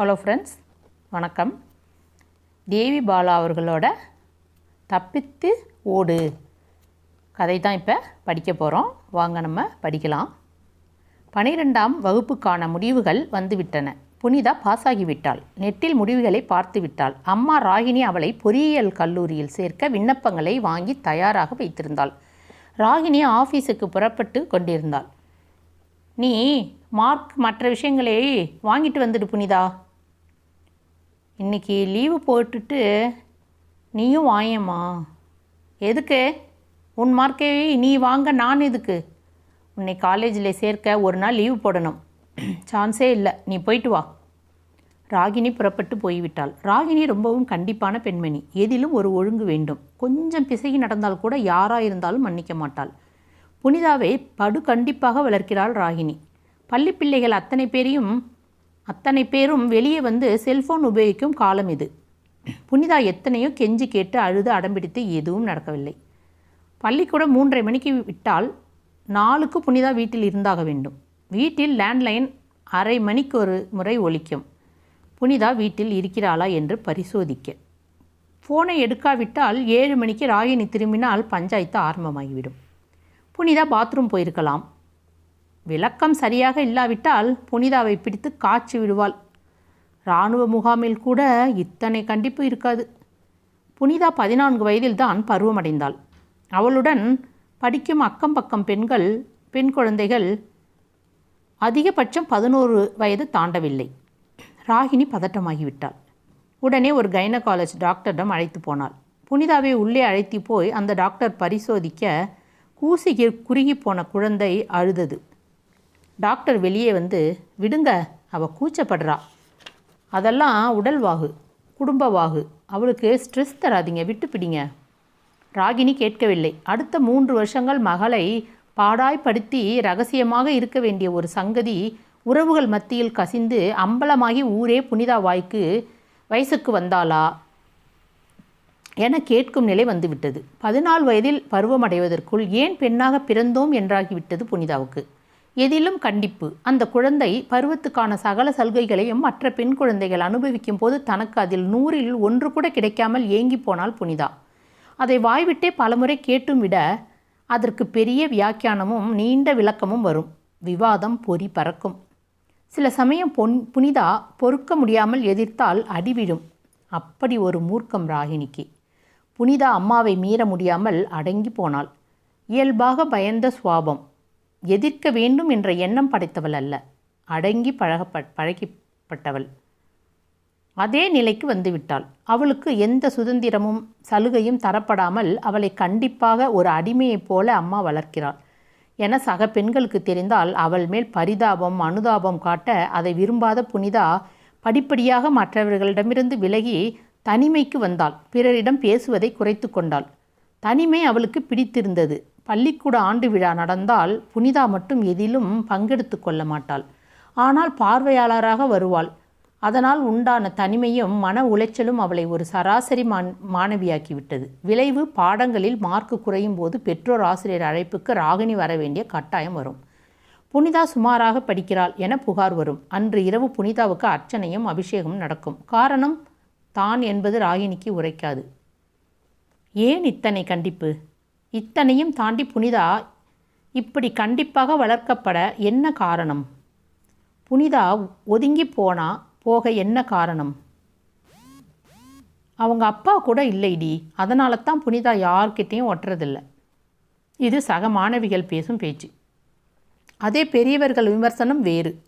Hello friends வணக்கம். தேவி பாலா அவர்களோட தப்பித்து ஓடு கதை தான் இப்போ படிக்க போகிறோம் வாங்க நம்ம படிக்கலாம். பனிரெண்டாம் வகுப்புக்கான முடிவுகள் வந்துவிட்டன. புனிதா பாஸாகிவிட்டாள். நெட்டில் முடிவுகளை பார்த்து விட்டாள் அம்மா ராகினி அவளை பொறியியல் கல்லூரியில் சேர்க்க விண்ணப்பங்களை வாங்கி தயாராக வைத்திருந்தாள். ராகினி ஆஃபீஸுக்கு புறப்பட்டு கொண்டிருந்தாள். நீ மார்க் மற்ற விஷயங்களை வாங்கிட்டு வந்துடு புனிதா. இன்னைக்கு லீவு போட்டுட்டு நீயும் வாயம்மா. எதுக்கு? உன் மார்க்கை நீ வாங்க நான் எதுக்கு? உன்னை காலேஜில் சேர்க்க ஒரு நாள் லீவு போடணும். சான்ஸே இல்லை. நீ போயிட்டு வா. ராகினி புறப்பட்டு போய்விட்டாள். ராகினி ரொம்பவும் கண்டிப்பான பெண்மணி. எதிலும் ஒரு ஒழுங்கு வேண்டும். கொஞ்சம் பிசகி நடந்தால் கூட யாராக இருந்தாலும் மன்னிக்க மாட்டாள். புனிதாவை படு கண்டிப்பாக வளர்க்கிறாள் ராகினி. பள்ளி பிள்ளைகள் அத்தனை பேரையும் அத்தனை பேரும் வெளியே வந்து செல்ஃபோன் உபயோகிக்கும் காலம் இது. புனிதா எத்தனையோ கெஞ்சி கேட்டு அழுது அடம்பிடித்து எதுவும் நடக்கவில்லை. பள்ளிக்கூடம் மூன்றரை மணிக்கு விட்டால் நாளுக்கு புனிதா வீட்டில் இருந்தாக வேண்டும். வீட்டில் லேண்ட்லைன் அரை மணிக்கு ஒரு முறை ஒழிக்கும் புனிதா வீட்டில் இருக்கிறாளா என்று பரிசோதிக்க. ஃபோனை எடுக்காவிட்டால் ஏழு மணிக்கு ராகினி திரும்பினால் பஞ்சாயத்து ஆரம்பமாகிவிடும். புனிதா பாத்ரூம் போயிருக்கலாம். விளக்கம் சரியாக இல்லாவிட்டால் புனிதாவை பிடித்து காய்ச்சி விடுவாள். இராணுவ முகாமில் கூட இத்தனை கண்டிப்பு இருக்காது. புனிதா பதினான்கு வயதில்தான் பருவமடைந்தாள். அவளுடன் படிக்கும் அக்கம் பக்கம் பெண்கள் பெண் குழந்தைகள் அதிகபட்சம் பதினோரு வயது தாண்டவில்லை. ராகினி பதட்டமாகிவிட்டாள். உடனே ஒரு கைனகாலஜ் டாக்டரிடம் அழைத்து போனாள். புனிதாவை உள்ளே அழைத்து போய் அந்த டாக்டர் பரிசோதிக்க கூசி குறுகி போன குழந்தை அழுதது. டாக்டர் வெளியே வந்து விடுங்க அவ கூச்சப்படுறா. அதெல்லாம் உடல் வாகு குடும்ப வாகு. அவளுக்கு ஸ்ட்ரெஸ் தராதீங்க விட்டு பிடிங்க. ராகினி கேட்கவில்லை. அடுத்த மூன்று வருஷங்கள் மகளை பாடாய்படுத்தி ரகசியமாக இருக்க வேண்டிய ஒரு சங்கதி உறவுகள் மத்தியில் கசிந்து அம்பலமாகி ஊரே புனிதா வாய்க்கு வயசுக்கு வந்தாளா? என கேட்கும் நிலை வந்துவிட்டது. பதினாலு வயதில் பருவமடைவதற்குள் ஏன் பெண்ணாக பிறந்தோம் என்றாகிவிட்டது புனிதாவுக்கு. எதிலும் கண்டிப்பு. அந்த குழந்தை பருவத்துக்கான சகல சலுகைகளையும் மற்ற பெண் குழந்தைகள் அனுபவிக்கும் போது தனக்கு அதில் நூறில் ஒன்று கூட கிடைக்காமல் ஏங்கி போனால் புனிதா. அதை வாய்விட்டே பலமுறை கேட்டும் விட அதற்கு பெரிய வியாக்கியானமும் நீண்ட விளக்கமும் வரும். விவாதம் பொறி பறக்கும். சில சமயம் பொன் புனிதா பொறுக்க முடியாமல் எதிர்த்தால் அடிவிடும். அப்படி ஒரு மூர்க்கம் ராகினிக்கு புனிதா அம்மாவை மீற முடியாமல் அடங்கி போனாள். இயல்பாக பயந்த சுவாபம். எதிர்க்க வேண்டும் என்ற எண்ணம் படைத்தவள் அல்ல. அடங்கி பழகப்ப பழகிப்பட்டவள். அதே நிலைக்கு வந்துவிட்டாள். அவளுக்கு எந்த சுதந்திரமும் சலுகையும் தரப்படாமல் அவளை கண்டிப்பாக ஒரு அடிமையைப் போல அம்மா வளர்க்கிறாள். என சக பெண்களுக்கு தெரிந்தால் அவள் மேல் பரிதாபம் அனுதாபம் காட்ட அதை விரும்பாத புனிதா படிப்படியாக மற்றவர்களிடமிருந்து விலகி தனிமைக்கு வந்தாள். பிறரிடம் பேசுவதை குறைத்து கொண்டாள். தனிமை அவளுக்கு பிடித்திருந்தது. பள்ளிக்கூட ஆண்டு விழா நடந்தால் புனிதா மட்டும் எதிலும் பங்கெடுத்து கொள்ள மாட்டாள். ஆனால் பார்வையாளராக வருவாள். அதனால் உண்டான தனிமையும் மன உளைச்சலும் அவளை ஒரு சராசரி மான் மாணவியாக்கிவிட்டது. விளைவு பாடங்களில் மார்க்கு குறையும் போது பெற்றோர் ஆசிரியர் அழைப்புக்கு ராகினி வர வேண்டிய கட்டாயம் வரும். புனிதா சுமாராக படிக்கிறாள் என புகார் வரும். அன்று இரவு புனிதாவுக்கு அர்ச்சனையும் அபிஷேகமும் நடக்கும். காரணம் தான் என்பது ராகினிக்கு உரைக்காது. ஏன் இத்தனை கண்டிப்பு? இத்தனையும் தாண்டி புனிதா இப்படி கண்டிப்பாக வளர்க்கப்பட என்ன காரணம்? புனிதா ஒதுங்கி போனா போக என்ன காரணம்? அவங்க அப்பா கூட இல்லைடி. அதனால தான் புனிதா யார்கிட்டேயும் ஒட்டுறதில்ல. இது சக மாணவிகள் பேசும் பேச்சு. அதே பெரியவர்கள் விமர்சனம் வேறு.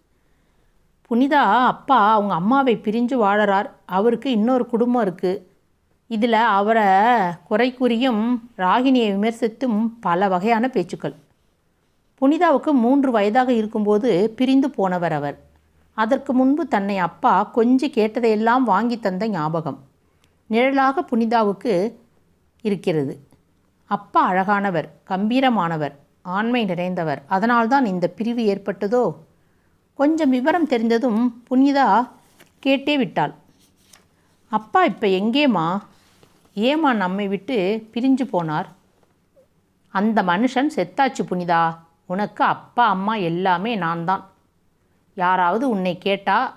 புனிதா அப்பா அவங்க அம்மாவை பிரிஞ்சு வாழறார். அவருக்கு இன்னொரு குடும்பம் இருக்குது இதில் அவரை குறை கூறியும் ராகினியை விமர்சித்தும் பல வகையான பேச்சுக்கள். புனிதாவுக்கு மூன்று வயதாக இருக்கும்போது பிரிந்து போனவர் அவர். அதற்கு முன்பு தன்னை அப்பா கொஞ்சி கேட்டதையெல்லாம் வாங்கி தந்த ஞாபகம். நிழலாக புனிதாவுக்கு இருக்கிறது. அப்பா அழகானவர் கம்பீரமானவர் ஆண்மை நிறைந்தவர். அதனால்தான் இந்த பிரிவு ஏற்பட்டதோ? கொஞ்சம் விவரம் தெரிந்ததும் புனிதா கேட்டே விட்டாள். அப்பா இப்போ எங்கேம்மா? ஏம்மா நம்மை விட்டு பிரிஞ்சு போனார்? அந்த மனுஷன் செத்தாச்சு புனிதா. உனக்கு அப்பா அம்மா எல்லாமே நான் தான் யாராவது உன்னை கேட்டா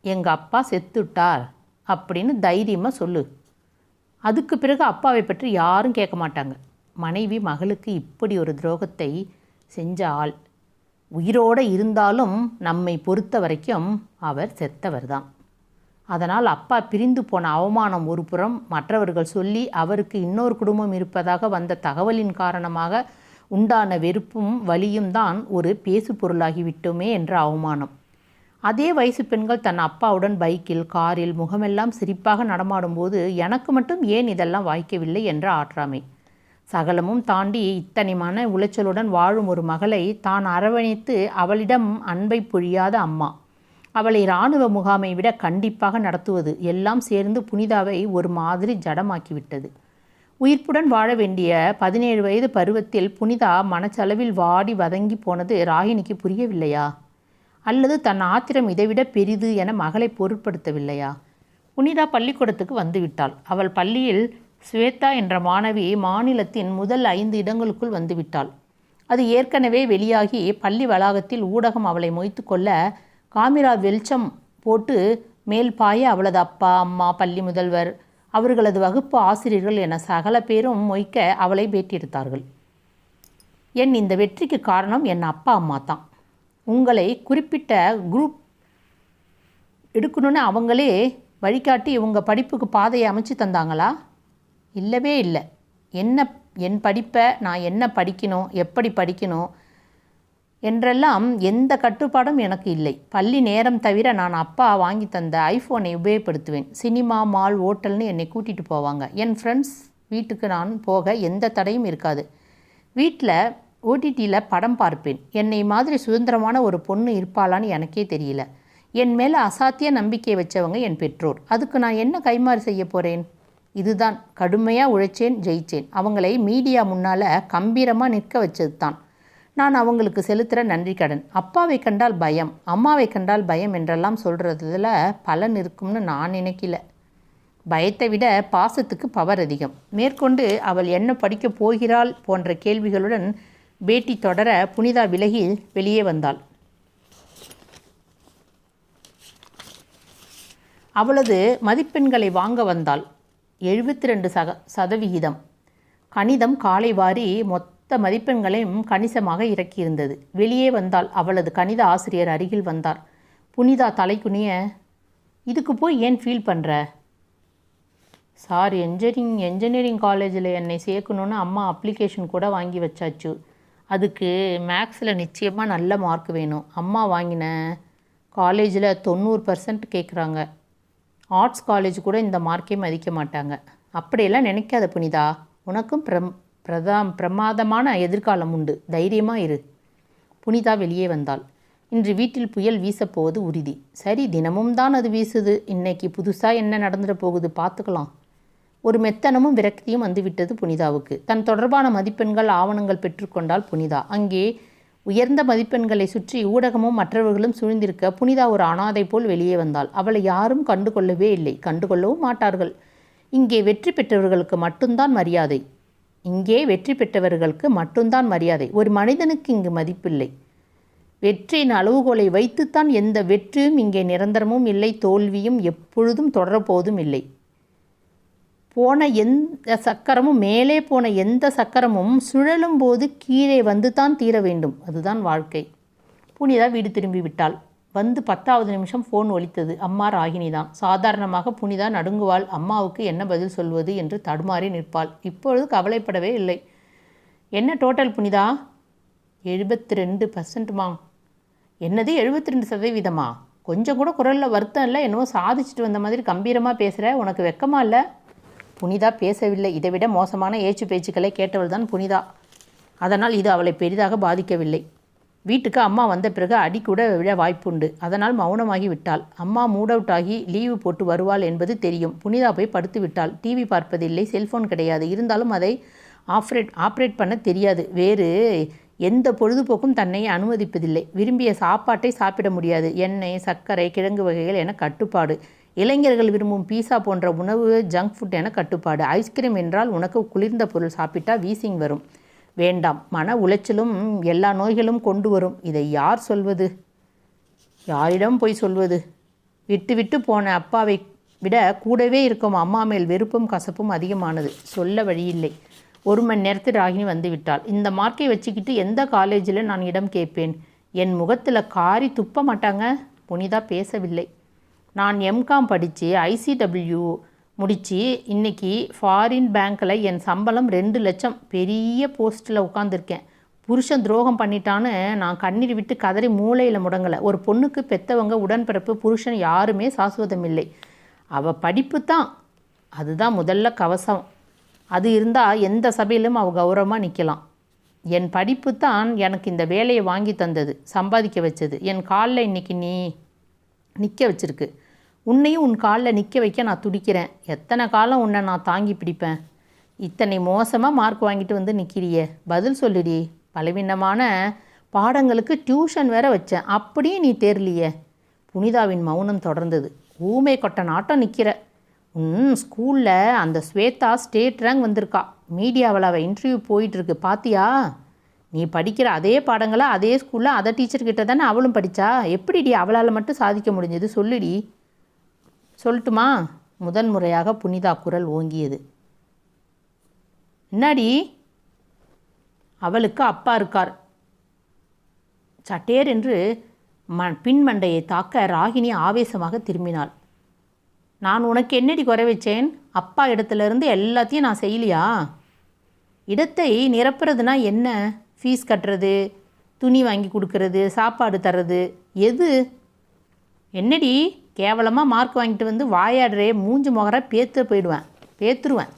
எங்கள் அப்பா செத்துட்டார் அப்படின்னு தைரியமாக சொல்லு. அதுக்கு பிறகு அப்பாவை பற்றி யாரும் கேட்க மாட்டாங்க. மனைவி மகளுக்கு இப்படி ஒரு துரோகத்தை செஞ்ச ஆள். உயிரோடு இருந்தாலும் நம்மை பொறுத்த வரைக்கும் அவர் செத்தவர் தான் அதனால் அப்பா பிரிந்து போன அவமானம் ஒரு புறம் மற்றவர்கள் சொல்லி அவருக்கு இன்னொரு குடும்பம் இருப்பதாக வந்த தகவலின் காரணமாக உண்டான வெறுப்பும் வலியும் தான் ஒரு பேசு பொருளாகிவிட்டோமே என்ற அவமானம். அதே வயசு பெண்கள் தன் அப்பாவுடன் பைக்கில் காரில் முகமெல்லாம் சிரிப்பாக நடமாடும்போது எனக்கு மட்டும் ஏன் இதெல்லாம் வாய்க்கவில்லை என்ற ஆற்றாமை. சகலமும் தாண்டி இத்தனை மன உளைச்சலுடன் வாழும் ஒரு மகளை தான் அரவணைத்து அவளிடம் அன்பை பொழியாத அம்மா. அவளை இராணுவ முகாமை விட கண்டிப்பாக நடத்துவது எல்லாம் சேர்ந்து புனிதாவை ஒரு மாதிரி ஜடமாக்கிவிட்டது. உயிர்ப்புடன் வாழ வேண்டிய பதினேழு வயது பருவத்தில் புனிதா மனச்சளவில் வாடி வதங்கி போனது ராகினிக்கு புரியவில்லையா? அல்லது தன் ஆத்திரம் இதைவிட பெரிது என மகளை பொருட்படுத்தவில்லையா? புனிதா பள்ளிக்கூடத்துக்கு வந்துவிட்டாள். அவள் பள்ளியில் ஸ்வேதா என்ற மாணவி மாநிலத்தின் முதல் ஐந்து இடங்களுக்குள் வந்துவிட்டாள். அது ஏற்கனவே வெளியாகி பள்ளி வளாகத்தில் ஊடகம் அவளை மொய்த்து கொள்ள காமிரா வெளிச்சம் போட்டு மேல் பாய அவளது அப்பா அம்மா பள்ளி முதல்வர் அவர்களது வகுப்பு ஆசிரியர்கள் என சகல பேரும் மொய்க்க அவளை பேட்டியெடுத்தார்கள் என் இந்த வெற்றிக்கு காரணம் என் அப்பா அம்மா தான். உங்களை குறிப்பிட்ட குரூப் எடுக்கணும்னு அவங்களே வழிகாட்டி உங்கள் படிப்புக்கு பாதையை அமைச்சு தந்தாங்களா? இல்லவே இல்லை. என்ன என் படிப்பை நான் என்ன படிக்கணும் எப்படி படிக்கணும் என்றெல்லாம் எந்த கட்டுப்பாடும் எனக்கு இல்லை. பள்ளி நேரம் தவிர நான் அப்பா வாங்கி தந்த ஐஃபோனை உபயோகப்படுத்துவேன். சினிமா மால் ஓட்டல்னு என்னை கூட்டிகிட்டு போவாங்க. என் ஃப்ரெண்ட்ஸ் வீட்டுக்கு நான் போக எந்த தடையும் இருக்காது. வீட்டில் ஓடிடியில் படம் பார்ப்பேன். என்னை மாதிரி சுதந்திரமான ஒரு பொண்ணு இருப்பாளான்னு எனக்கே தெரியல. என் மேலே அசாத்திய நம்பிக்கை வச்சவங்க என் பெற்றோர். அதுக்கு நான் என்ன கைமாறு செய்ய போகிறேன் இதுதான். கடுமையாக உழைச்சேன் ஜெயிச்சேன். அவங்களை மீடியா முன்னால் கம்பீரமாக நிற்க வச்சது தான் நான் அவங்களுக்கு செலுத்துகிற நன்றி கடன். அப்பாவை கண்டால் பயம் அம்மாவை கண்டால் பயம் என்றெல்லாம் சொல்கிறதுல பலன் இருக்கும்னு நான் நினைக்கல. பயத்தை விட பாசத்துக்கு பவர் அதிகம். மேற்கொண்டு அவள் என்ன படிக்கப் போகிறாள் போன்ற கேள்விகளுடன் பேட்டி தொடர புனிதா விலகி வெளியே வந்தாள். அவளது மதிப்பெண்களை வாங்க வந்தாள். எழுபத்தி ரெண்டு சக சதவிகிதம். கணிதம் காலை வாரி மொத்த மதிப்பெண்களையும் கணிசமாக இறக்கியிருந்தது. வெளியே வந்தால் அவளது கணித ஆசிரியர் அருகில் வந்தார். புனிதா தலைக்குனிய இதுக்கு போய் ஏன் ஃபீல் பண்ணுற சார் என்ஜினியரிங் என்ஜினியரிங் காலேஜில் என்னை சேர்க்கணுன்னு அம்மா அப்ளிகேஷன் கூட வாங்கி வச்சாச்சு. அதுக்கு மேக்ஸில் நிச்சயமாக நல்ல மார்க் வேணும். அம்மா வாங்கின காலேஜில் தொண்ணூறு பர்சன்ட் கேட்குறாங்க ஆர்ட்ஸ் காலேஜ் கூட இந்த மார்க்கே மதிக்க மாட்டாங்க. அப்படியெல்லாம் நினைக்காத புனிதா. உனக்கும் பிரம் பிரதா பிரமாதமான எதிர்காலம் உண்டு. தைரியமாக இரு. புனிதா வெளியே வந்தாள். இன்று வீட்டில் புயல் வீசப்போவது உறுதி. சரி தினமும் தான் அது வீசுது. இன்னைக்கு புதுசாக என்ன நடந்துட போகுது பார்த்துக்கலாம். ஒரு மெத்தனமும் விரக்தியும் வந்துவிட்டது புனிதாவுக்கு. தன் தொடர்பான மதிப்பெண்கள் ஆவணங்கள் பெற்றுக்கொண்டால் புனிதா. அங்கே உயர்ந்த மதிப்பெண்களை சுற்றி ஊடகமும் மற்றவர்களும் சூழ்ந்திருக்க புனிதா ஒரு அனாதை போல் வெளியே வந்தாள். அவளை யாரும் கண்டுகொள்ளவே இல்லை. கண்டுகொள்ளவும் மாட்டார்கள். இங்கே வெற்றி பெற்றவர்களுக்கு மட்டும்தான் மரியாதை. இங்கே வெற்றி பெற்றவர்களுக்கு மட்டும்தான் மரியாதை. ஒரு மனிதனுக்கு இங்கு மதிப்பில்லை. வெற்றியின் அளவுகோலை வைத்துத்தான் எந்த வெற்றியும் இங்கே நிரந்தரமும் இல்லை தோல்வியும் எப்பொழுதும் தொடரப்போதும் இல்லை. போன எந்த சக்கரமும் மேலே போன எந்த சக்கரமும் சுழலும் போது கீழே வந்து தான் தீர வேண்டும். அதுதான் வாழ்க்கை. புனிதா வீடு திரும்பி விட்டாள் வந்து பத்தாவது நிமிஷம் ஃபோன் ஒலித்தது. அம்மா ராகினி தான். சாதாரணமாக புனிதா நடுங்குவாள். அம்மாவுக்கு என்ன பதில் சொல்வது என்று தடுமாறி நிற்பாள். இப்பொழுது கவலைப்படவே இல்லை. என்ன டோட்டல் புனிதா? எழுபத்தி ரெண்டு பர்சன்ட்மா என்னது எழுபத்தி ரெண்டு சதவீதமா? கொஞ்சம் கூட குரலில் வருத்தம் இல்லை? என்னவோ சாதிச்சுட்டு வந்த மாதிரி கம்பீரமாக பேசுகிற உனக்கு வெக்கமா இல்லை? புனிதா பேசவில்லை. இதைவிட மோசமான ஏச்சு பேச்சுக்களை கேட்டவள் தான் புனிதா. அதனால் இது அவளை பெரிதாக பாதிக்கவில்லை. வீட்டுக்கு அம்மா வந்த பிறகு அடி கூட விழ வாய்ப்புண்டு. அதனால் மௌனமாகி விட்டாள். அம்மா மூட் அவுட் ஆகி லீவு போட்டு வருவாள் என்பது தெரியும். புனிதா போய் படுத்து விட்டாள். டிவி பார்ப்பதில்லை செல்போன் கிடையாது. இருந்தாலும் அதை ஆப்ரேட் ஆப்ரேட் பண்ண தெரியாது. வேறு எந்த பொழுதுபோக்கும் தன்னை அனுமதிப்பதில்லை. விரும்பிய சாப்பாட்டை சாப்பிட முடியாது. எண்ணெய் சர்க்கரை கிழங்கு வகைகள் என கட்டுப்பாடு. இளைஞர்கள் விரும்பும் பீஸா போன்ற உணவு ஜங்க் ஃபுட் என கட்டுப்பாடு. ஐஸ்கிரீம் என்றால் உனக்கு குளிர்ந்த பொருள் சாப்பிட்டா வீசிங் வரும். வேண்டாம். மன உளைச்சலும் எல்லா நோய்களும் கொண்டு வரும். இதை யார் சொல்வது? யாரிடம் போய் சொல்வது? விட்டு விட்டு போன அப்பாவை விட கூடவே இருக்கும் அம்மா மேல் வெறுப்பும் கசப்பும் அதிகமானது. சொல்ல வழியில்லை. ஒரு மணி நேரத்தில் ராகினி வந்து விட்டாள். இந்த மார்க்கை வச்சுக்கிட்டு எந்த காலேஜில் நான் இடம் கேட்பேன்? என் முகத்தில் காரி துப்ப மாட்டாங்க? புனிதா பேசவில்லை. நான் எம்காம் படித்து ஐசிடபிள்யூ முடித்து இன்னைக்கு ஃபாரின் பேங்க்கில் என் சம்பளம் ரெண்டு லட்சம் பெரிய போஸ்ட்டில் உட்காந்துருக்கேன் புருஷன் துரோகம் பண்ணிட்டான்னு நான் கண்ணீர் விட்டு கதறி மூளையில் முடங்கலை. ஒரு பொண்ணுக்கு பெத்தவங்க உடன்பிறப்பு புருஷன் யாருமே சாஸ்வதம் இல்லை. அவள் படிப்பு தான். அதுதான் முதல்ல கவசம். அது இருந்தால் எந்த சபையிலும் அவள் கௌரவமாக நிற்கலாம் என் படிப்பு தான் எனக்கு இந்த வேலையை வாங்கி தந்தது சம்பாதிக்க வச்சது. என் காலில் இன்னைக்கு நீ நிற்க வச்சிருக்கு. உன்னையும் உன் காலில் நிற்க வைக்க நான் துடிக்கிறேன். எத்தனை காலம் உன்னை நான் தாங்கி பிடிப்பேன்? இத்தனை மோசமாக மார்க் வாங்கிட்டு வந்து நிற்கிறியே பதில் சொல்லுடி. பலவீனமான பாடங்களுக்கு டியூஷன் வேற வச்சேன். அப்படியே நீ தேர்லியே. புனிதாவின் மௌனம் தொடர்ந்தது. ஊமை கொட்ட நாட்டம் நிற்கிற ம் ஸ்கூலில் அந்த ஸ்வேதா ஸ்டேட் ரேங்க் வந்திருக்கா. மீடியாவில் அவள் இன்டர்வியூ போயிட்டுருக்கு. பாத்தியா? நீ படிக்கிற அதே பாடங்களை அதே ஸ்கூலில் அதை டீச்சர்கிட்ட தானே அவளும் படித்தா எப்படிடி அவளால் மட்டும் சாதிக்க முடிஞ்சது? சொல்லுடி. சொல்லட்டுமா? முதன் முறையாக புனிதா குரல் ஓங்கியது. என்னடி? அவளுக்கு அப்பா இருக்கார். சட்டேர் என்று ம பின்மண்டையை தாக்க ராகினி ஆவேசமாக திரும்பினாள். நான் உனக்கு என்னடி குறை வச்சேன்? அப்பா இடத்துலேருந்து எல்லாத்தையும் நான் செய்யலையா? இடத்தை நிரப்புறதுனா என்ன? ஃபீஸ் கட்டுறது துணி வாங்கி கொடுக்கறது சாப்பாடு தர்றது எது? என்னடி? கேவலமாக மார்க் வாங்கிட்டு வந்து வாயாடுறே மூஞ்சி முகர பேத்து போயிடுவேன். பேத்துருவேன்.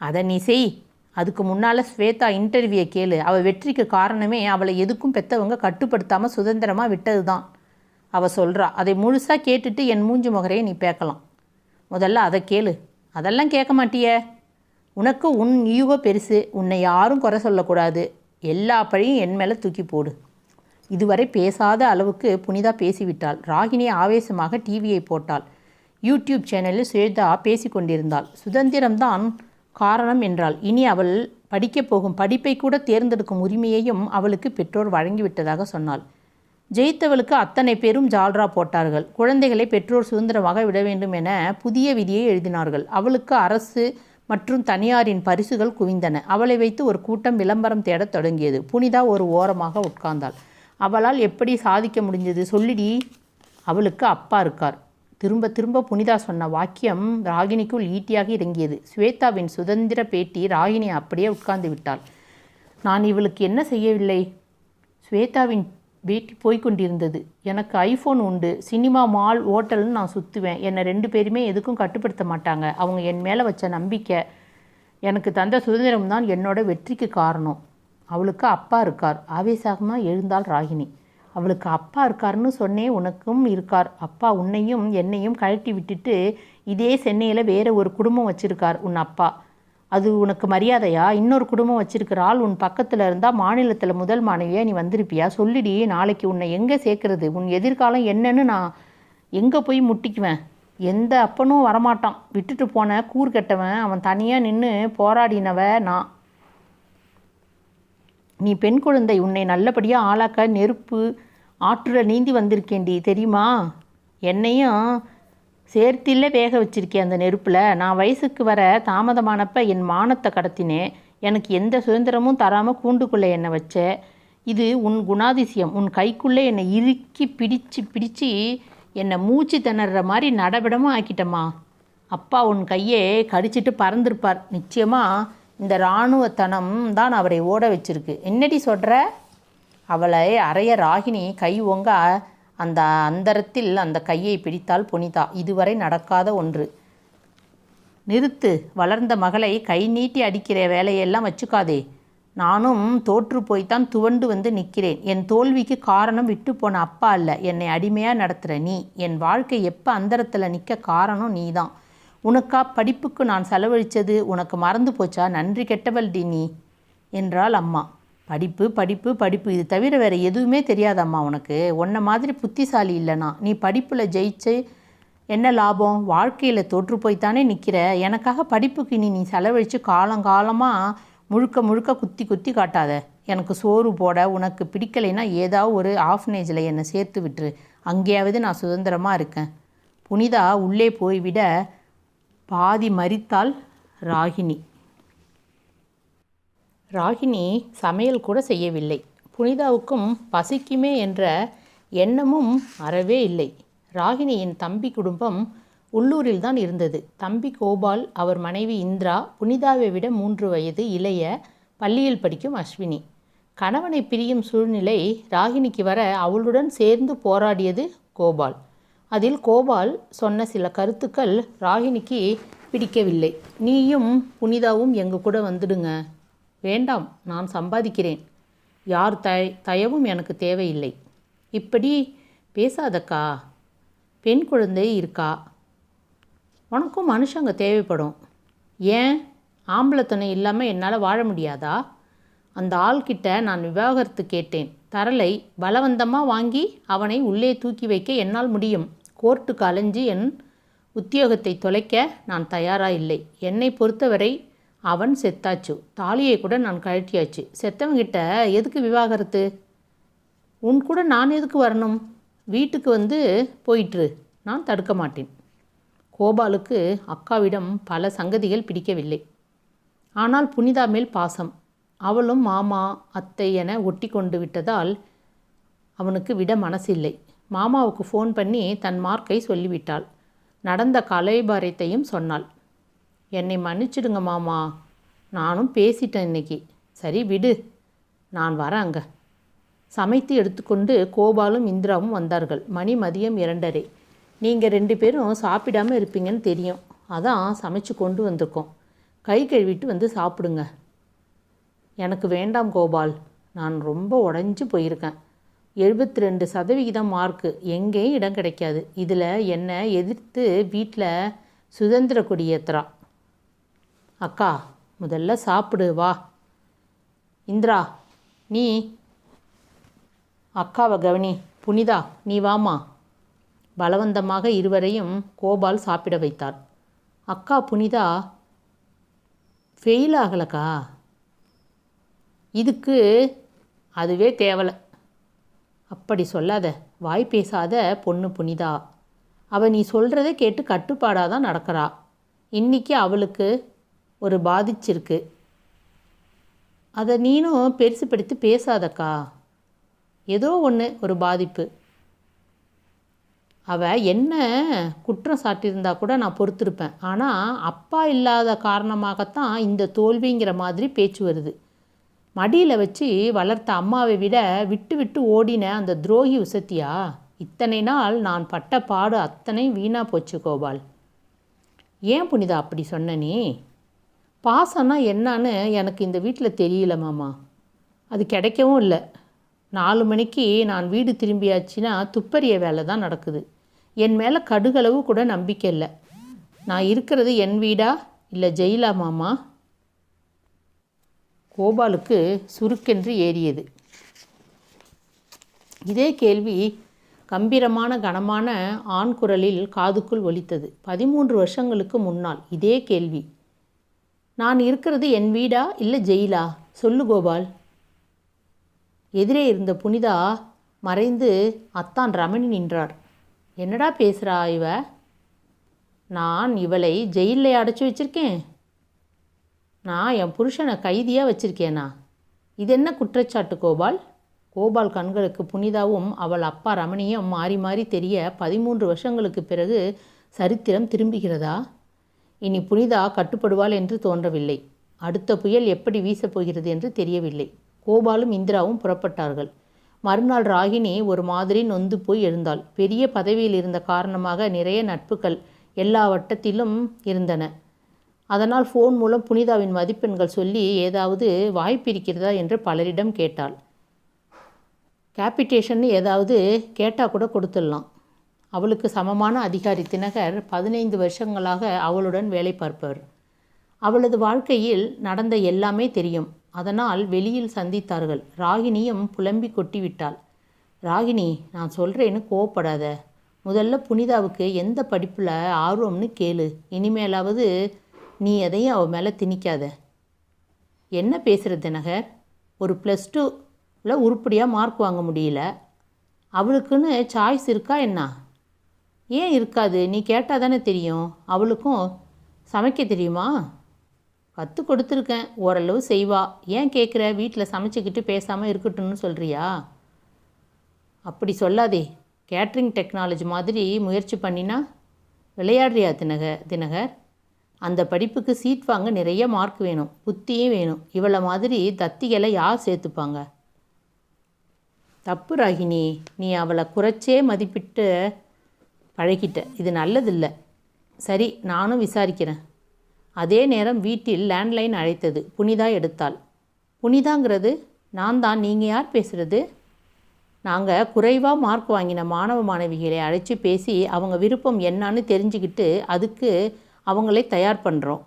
அதை நீ செய். அதுக்கு முன்னால் ஸ்வேதா இன்டர்வியூ கேளு. அவள் வெற்றிக்கு காரணமே அவளை எதுக்கும் பெற்றவங்க கட்டுப்படுத்தாமல் சுதந்திரமாக விட்டது தான் அவள் சொல்கிறா அதை முழுசாக கேட்டுட்டு என் மூஞ்சி முகரையை நீ பேக்கலாம். முதல்ல அதை கேளு. அதெல்லாம் கேட்க மாட்டியே. உனக்கு உன் ஈகோ பெருசு. உன்னை யாரும் குறை சொல்லக்கூடாது. எல்லா பழியும் என் மேலே தூக்கி போடு. இதுவரை பேசாத அளவுக்கு புனிதா பேசிவிட்டாள். ராகினி ஆவேசமாக டிவியை போட்டாள். யூடியூப் சேனலில் சுவேதா பேசிக்கொண்டிருந்தாள் சுதந்திரம்தான் காரணம் என்றாள். இனி அவள் படிக்கப் போகும் படிப்பை கூட தேர்ந்தெடுக்கும் உரிமையையும் அவளுக்கு பெற்றோர் வழங்கிவிட்டதாக சொன்னாள். ஜெயித்தவளுக்கு அத்தனை பேரும் ஜால்ரா போட்டார்கள். குழந்தைகளை பெற்றோர் சுதந்திரமாக விட வேண்டும் என புதிய விதியை எழுதினார்கள். அவளுக்கு அரசு மற்றும் தனியாரின் பரிசுகள் குவிந்தன. அவளை வைத்து ஒரு கூட்டம் விளம்பரம் தேடத் தொடங்கியது. புனிதா ஒரு ஓரமாக உட்கார்ந்தாள். அவளால் எப்படி சாதிக்க முடிஞ்சது? சொல்லிடி. அவளுக்கு அப்பா இருக்கார். திரும்ப திரும்ப புனிதா சொன்ன வாக்கியம் ராகினிக்குள் ஈட்டியாக இறங்கியது. ஸ்வேதாவின் சுதந்திர பேட்டி ராகினி அப்படியே உட்கார்ந்து விட்டாள். நான் இவளுக்கு என்ன செய்யவில்லை? ஸ்வேதாவின் பேட்டி போய்கொண்டிருந்தது எனக்கு ஐஃபோன் உண்டு. சினிமா மால் ஹோட்டல்னு நான் சுற்றுவேன் என்னை ரெண்டு பேருமே எதுக்கும் கட்டுப்படுத்த மாட்டாங்க. அவங்க என் மேலே வச்ச நம்பிக்கை எனக்கு தந்த சுதந்திரம் தான் என்னோட வெற்றிக்கு காரணம். அவளுக்கு அப்பா இருக்கார். ஆவேசமாக எழுந்தாள் ராகினி. அவளுக்கு அப்பா இருக்காருன்னு சொன்னே உனக்கும் இருக்கார். அப்பா உன்னையும் என்னையும் கழட்டி விட்டுட்டு இதே சென்னையில் வேற ஒரு குடும்பம் வச்சிருக்கார் உன் அப்பா. அது உனக்கு மரியாதையா? இன்னொரு குடும்பம் வச்சிருக்கிறாள் உன் பக்கத்தில் இருந்தால் மாநிலத்தில் முதல் மாணவியாக நீ வந்திருப்பியா? சொல்லிடி நாளைக்கு உன்னை எங்கே சேர்க்கறது? உன் எதிர்காலம் என்னன்னு நான் எங்கே போய் முட்டிக்குவேன்? எந்த அப்பனும் வரமாட்டான். விட்டுட்டு போன கூர் கெட்டவன் அவன் தனியாக நின்று போராடினவ நான். நீ பெண் குழந்தை உன்னை நல்லபடியாக ஆளாக்க நெருப்பு ஆற்றுல நீந்தி வந்திருக்கேண்டி தெரியுமா? என்னையும் சேர்த்தில்ல வேக வச்சிருக்கேன் அந்த நெருப்பில். நான் வயசுக்கு வர தாமதமானப்ப என் மானத்தை கடத்தினேன். எனக்கு எந்த சுதந்திரமும் தராமல் கூண்டுக்குள்ளே என்னை வச்ச. இது உன் குணாதிசயம். உன் கைக்குள்ளே என்னை இறுக்கி பிடிச்சு பிடிச்சு என்னை மூச்சு திணற மாதிரி நடவிடமும் ஆக்கிட்டம்மா. அப்பா உன் கையே கடிச்சிட்டு பறந்துருப்பார். நிச்சயமாக இந்த இராணுவத்தனம் தான் அவரை ஓட வச்சிருக்கு. என்னடி சொல்கிற அவளை அறைய ராகினி கை ஒங்க அந்த அந்தரத்தில் அந்த கையை பிடித்தால் புனிதா. இதுவரை நடக்காத ஒன்று. நிறுத்து. வளர்ந்த மகளை கை நீட்டி அடிக்கிற வேலையெல்லாம் வச்சுக்காதே. நானும் தோற்று போய்த்தான் துவண்டு வந்து நிற்கிறேன். என் தோல்விக்கு காரணம் விட்டு போன அப்பா அல்ல. என்னை அடிமையாக நடத்துகிற நீ. என் வாழ்க்கை எப்போ அந்தரத்தில் நிற்க காரணம் நீ தான் உனக்கா படிப்புக்கு நான் செலவழித்தது உனக்கு மறந்து போச்சா? நன்றி கெட்டவள் டி நீ என்றாள் அம்மா. படிப்பு படிப்பு படிப்பு. இது தவிர வேறு எதுவுமே தெரியாதம்மா உனக்கு. உன்னை மாதிரி புத்திசாலி இல்லைனா. நீ படிப்பில் ஜெயிச்சு என்ன லாபம்? வாழ்க்கையில் தோற்று போய்த்தானே நிற்கிற எனக்காக படிப்புக்கு இனி நீ செலவழித்து காலங்காலமாக முழுக்க முழுக்க குத்தி குத்தி காட்டாத. எனக்கு சோறு போட உனக்கு பிடிக்கலைன்னா ஏதாவது ஒரு ஆஃப்னேஜில் என்னை சேர்த்து விட்டுரு. அங்கேயாவது நான் சுதந்திரமாக இருக்கேன். புனிதா உள்ளே போய்விட பாதி மறித்தாள் ராகினி ராகினி சமையல் கூட செய்யவில்லை. புனிதாவுக்கும் பசிக்குமே என்ற எண்ணமும் அறவே இல்லை. ராகினியின் தம்பி குடும்பம் உள்ளூரில் தான் இருந்தது. தம்பி கோபால் அவர் மனைவி இந்திரா புனிதாவை விட மூன்று வயது இளைய பள்ளியில் படிக்கும் அஸ்வினி. கணவனை பிரியும் சூழ்நிலை ராகினிக்கு வர அவளுடன் சேர்ந்து போராடியது கோபால். அதில் கோபால் சொன்ன சில கருத்துக்கள் ராகினிக்கு பிடிக்கவில்லை. நீயும் புனிதாவும் எங்கள் கூட வந்துடுங்க. வேண்டாம் நான் சம்பாதிக்கிறேன். யார் தய தயவும் எனக்கு தேவையில்லை. இப்படி பேசாதக்கா. பெண் குழந்தை இருக்கா? உனக்கும் மனுஷங்க தேவைப்படும். ஏன்? ஆம்பளத்தனை இல்லாமல் என்னால் வாழ முடியாதா? அந்த ஆள்கிட்ட நான் விவாகரத்து கேட்டேன். தரலை பலவந்தமாக வாங்கி அவனை உள்ளே தூக்கி வைக்க என்னால் முடியும். கோர்ட்டுக்கு அலைஞ்சு என் உத்தியோகத்தை தொலைக்க நான் தயாராக இல்லை. என்னை பொறுத்தவரை அவன் செத்தாச்சு. தாலியை கூட நான் கழட்டியாச்சு. செத்தவங்கிட்ட எதுக்கு விவாகரத்து? உன் கூட நான் எதுக்கு வரணும்? வீட்டுக்கு வந்து போயிட்டுரு நான் தடுக்க மாட்டேன். கோபாலுக்கு அக்காவிடம் பல சங்கதிகள் பிடிக்கவில்லை. ஆனால் புனிதா மேல் பாசம். அவளும் மாமா அத்தை என ஒட்டி கொண்டு விட்டதால் அவனுக்கு விட மனசில்லை. மாமாவுக்கு ஃபோன் பண்ணி தன் மார்க்கை சொல்லிவிட்டாள். நடந்த கலைபாரத்தையும் சொன்னாள். என்னை மன்னிச்சிடுங்க மாமா. நானும் பேசிட்டேன் இன்னைக்கு. சரி விடு. நான் வரேன் அங்கே. சமைத்து எடுத்துக்கொண்டு கோபாலும் இந்திராவும் வந்தார்கள். மணி மதியம் இரண்டரை. நீங்கள் ரெண்டு பேரும் சாப்பிடாம இருப்பீங்கன்னு தெரியும். அதான் சமைச்சு கொண்டு வந்திருக்கோம். கை கழுவிட்டு வந்து சாப்பிடுங்க. எனக்கு வேண்டாம் கோபால். நான் ரொம்ப உடஞ்சி போயிருக்கேன். எழுபத்தி ரெண்டு சதவிகிதம் மார்க்கு எங்கேயும் இடம் கிடைக்காது. இதில் என்னை எதிர்த்து வீட்டில் சுதந்திர கொடி ஏத்துறா. அக்கா முதல்ல சாப்பிடு வா. இந்திரா நீ அக்காவை கவனி. புனிதா நீ வாமா பலவந்தமாக இருவரையும் கோபால் சாப்பிட வைத்தார் அக்கா புனிதா ஃபெயில் ஆகலக்கா. இதுக்கு அதுவே தேவலை. அப்படி சொல்லாத வாய் பேசாத பொண்ணு புனிதா. அவ நீ சொல்கிறத கேட்டு கட்டுப்பாடாக தான் நடக்கிறா. இன்னைக்கு அவளுக்கு ஒரு பாதிச்சிருக்கு. அதை நீனும் பெருசுப்படுத்தி பேசாதக்கா. ஏதோ ஒன்று ஒரு பாதிப்பு. அவ என்ன குற்றம் சாட்டியிருந்தா கூட நான் பொறுத்திருப்பேன். ஆனால் அப்பா இல்லாத காரணமாகத்தான் இந்த தோல்விங்கிற மாதிரி பேச்சு வருது. மடியில் வச்சு வளர்த்த அம்மாவை விட விட்டு விட்டு ஓடின அந்த துரோகி உசத்தியா? இத்தனை நாள் நான் பட்ட பாடு அத்தனை வீணாக போச்சு கோபால். ஏன் புனிதா அப்படி சொன்ன நீ? பாசம்னா என்னன்னு எனக்கு இந்த வீட்டில் தெரியல மாமா. அது கிடைக்கவும் இல்லை. நாலு மணிக்கு நான் வீடு திரும்பியாச்சுன்னா துப்பறிய வேலை தான் நடக்குது. என் மேலே கடுகளவு கூட நம்பிக்கை இல்லை. நான் இருக்கிறது என் வீடா இல்லை ஜெயிலா மாமா? கோபாலுக்கு சுருக்கென்று ஏறியது. இதே கேள்வி கம்பீரமான கனமான ஆண் குரலில் காதுக்குள் ஒலித்தது. பதிமூன்று வருஷங்களுக்கு முன்னால் இதே கேள்வி. நான் இருக்கிறது என் வீடா இல்லை ஜெயிலா? சொல்லு கோபால். எதிரே இருந்த புனிதா மறைந்து அத்தான் ரமணி நின்றார். என்னடா பேசுகிறா இவ? நான் இவளை ஜெயிலில் அடைச்சி வச்சிருக்கேன். நான் என் புருஷனை கைதியாக வச்சிருக்கேனா? இது என்ன குற்றச்சாட்டு கோபால்? கோபால் கண்களுக்கு புனிதாவும் அவள் அப்பா ரமணியும் மாறி மாறி தெரிய பதிமூன்று வருஷங்களுக்கு பிறகு சரித்திரம் திரும்புகிறதா? இனி புனிதா கட்டுப்படுவாள் என்று தோன்றவில்லை. அடுத்த புயல் எப்படி வீசப்போகிறது என்று தெரியவில்லை. கோபாலும் இந்திராவும் புறப்பட்டார்கள். மறுநாள் ராகினி ஒரு மாதிரி நொந்து போய் எழுந்தாள். பெரிய பதவியில் இருந்த காரணமாக நிறைய நட்புகள் எல்லா வட்டத்திலும் இருந்தன. அதனால் ஃபோன் மூலம் புனிதாவின் மதிப்பெண்கள் சொல்லி ஏதாவது வாய்ப்பு இருக்கிறதா என்று பலரிடம் கேட்டாள். கேபிட்டேஷன் ஏதாவது கேட்டால் கூட கொடுத்துடலாம். அவளுக்கு சமமான அதிகாரி தினகர் பதினைந்து வருஷங்களாக அவளுடன் வேலை பார்ப்பவர் அவளது வாழ்க்கையில் நடந்த எல்லாமே தெரியும். அதனால் வெளியில் சந்தித்தார்கள். ராகினியும் புலம்பி கொட்டிவிட்டாள். ராகினி நான் சொல்கிறேன்னு கோவப்படாத. முதல்ல புனிதாவுக்கு எந்த படிப்பில் ஆர்வம்னு கேளு. இனிமேலாவது நீ எதையும் அவள் மேலே திணிக்காத. என்ன பேசுகிற தினகர்? ஒரு ப்ளஸ் டூவில் உருப்படியாக மார்க் வாங்க முடியல. அவளுக்குன்னு சாய்ஸ் இருக்கா என்ன? ஏன் இருக்காது? நீ கேட்டால் தானே தெரியும். அவளுக்கும் சமைக்க தெரியுமா? கற்றுக் கொடுத்துருக்கேன். ஓரளவு செய்வா. ஏன் கேட்குற வீட்டில் சமைச்சிக்கிட்டு பேசாமல் இருக்கட்டும்னு சொல்கிறியா அப்படி சொல்லாதே. கேட்ரிங் டெக்னாலஜி மாதிரி முயற்சி பண்ணினா விளையாடுறியா தினக தினகர்? அந்த படிப்புக்கு சீட் வாங்க நிறைய மார்க் வேணும் புத்தியும் வேணும். இவளை மாதிரி தத்திகளை யார் சேர்த்துப்பாங்க? தப்பு ராகினி நீ அவளை குறைச்சே மதிப்பிட்டு பழகிட்ட. இது நல்லதில்லை. சரி நானும் விசாரிக்கிறேன். அதே நேரம் வீட்டில் லேண்ட்லைன் அழைத்தது. புனிதா எடுத்தாள். புனிதாங்கிறது நான் தான் நீங்கள் யார் பேசுகிறது நாங்கள் குறைவாக மார்க் வாங்கின மாணவ மாணவிகளை அழைச்சி பேசி அவங்க விருப்பம் என்னன்னு தெரிஞ்சுக்கிட்டு அதுக்கு அவங்களே தயார் பண்ணுறோம்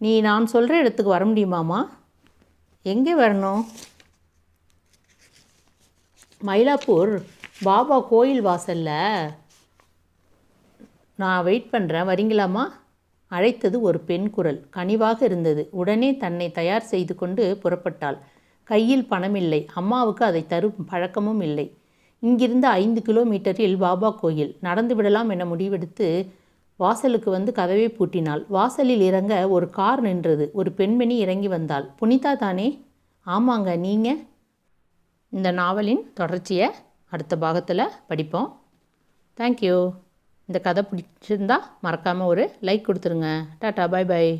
நீ நான் சொல்கிற இடத்துக்கு வர முடியுமாம்மா எங்கே வரணும்? மயிலாப்பூர் பாபா கோயில் வாசலில். நான் வெயிட் பண்ணுறேன் வரீங்களாம்மா? அழைத்தது ஒரு பெண் குரல். கனிவாக இருந்தது. உடனே தன்னை தயார் செய்து கொண்டு புறப்பட்டாள். கையில் பணமில்லை. அம்மாவுக்கு அதை தரும் பழக்கமும் இல்லை. இங்கிருந்து ஐந்து கிலோமீட்டரில் பாபா கோயில். நடந்து விடலாம் என முடிவெடுத்து வாசலுக்கு வந்து கதவை பூட்டினாள். வாசலில் இறங்க ஒரு கார் நின்றது. ஒரு பெண்மணி இறங்கி வந்தாள். புனிதா தானே? ஆமாங்க நீங்கள் இந்த நாவலின் தொடர்ச்சியை அடுத்த பாகத்தில் படிப்போம். தேங்க்யூ இந்த கதை பிடிச்சிருந்தா மறக்காமல் ஒரு லைக் கொடுத்துருங்க. டாட்டா பாய் பாய்